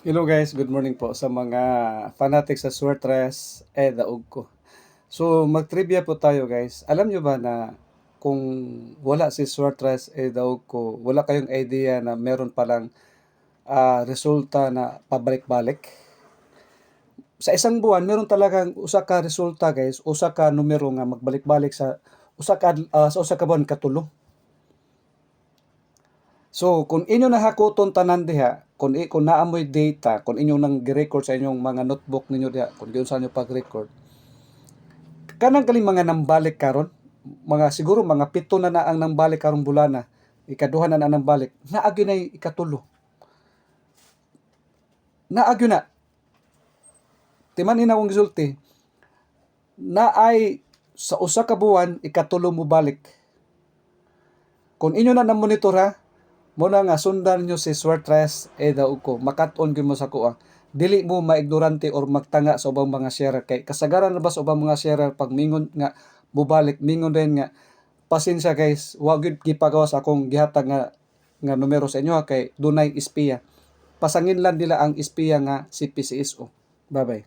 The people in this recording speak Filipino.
Hello guys, good morning po sa mga fanatics sa Swertres eh daog ko. So mag-trivia po tayo guys. Alam nyo ba na kung wala si Swertres eh daog ko, wala kayong idea na meron palang ah, resulta na pabalik-balik? Sa isang buwan, meron talagang usa ka resulta guys, usa ka numero nga magbalik-balik sa usa ka ah, sa usa ka buwan katulo. So, kung inyo nahakuton tanan diha, kung, kung naamoy data, kung inyo nang gi-record sa inyong mga notebook ninyo diha, kung diyon sa inyo pag-record, kanang galing mga nambalik karon, mga siguro mga pito na na ang nambalik karong bulana, ikaduha na na nambalik, naagyo na ikatulo. Naagyo na. Timan ina gisulti, na ay sa usa ka buwan ikatulo mo balik. Kung inyo na na-monitor ha, mo na nga sundan nyo si Swertres e daw ko makat-on gyud mo sa kuha. Dili mo maignorante or magtanga sa ubang mga sharer. Kay kasagaran na ba sa ubang mga sharer pag mingon nga mubalik mingon din nga pasensya guys wa gyud gipagawa sa akong gihatag nga nga numero sa inyo kay dunay espiya pasangin lang nila ang espiya nga si PCSO bye bye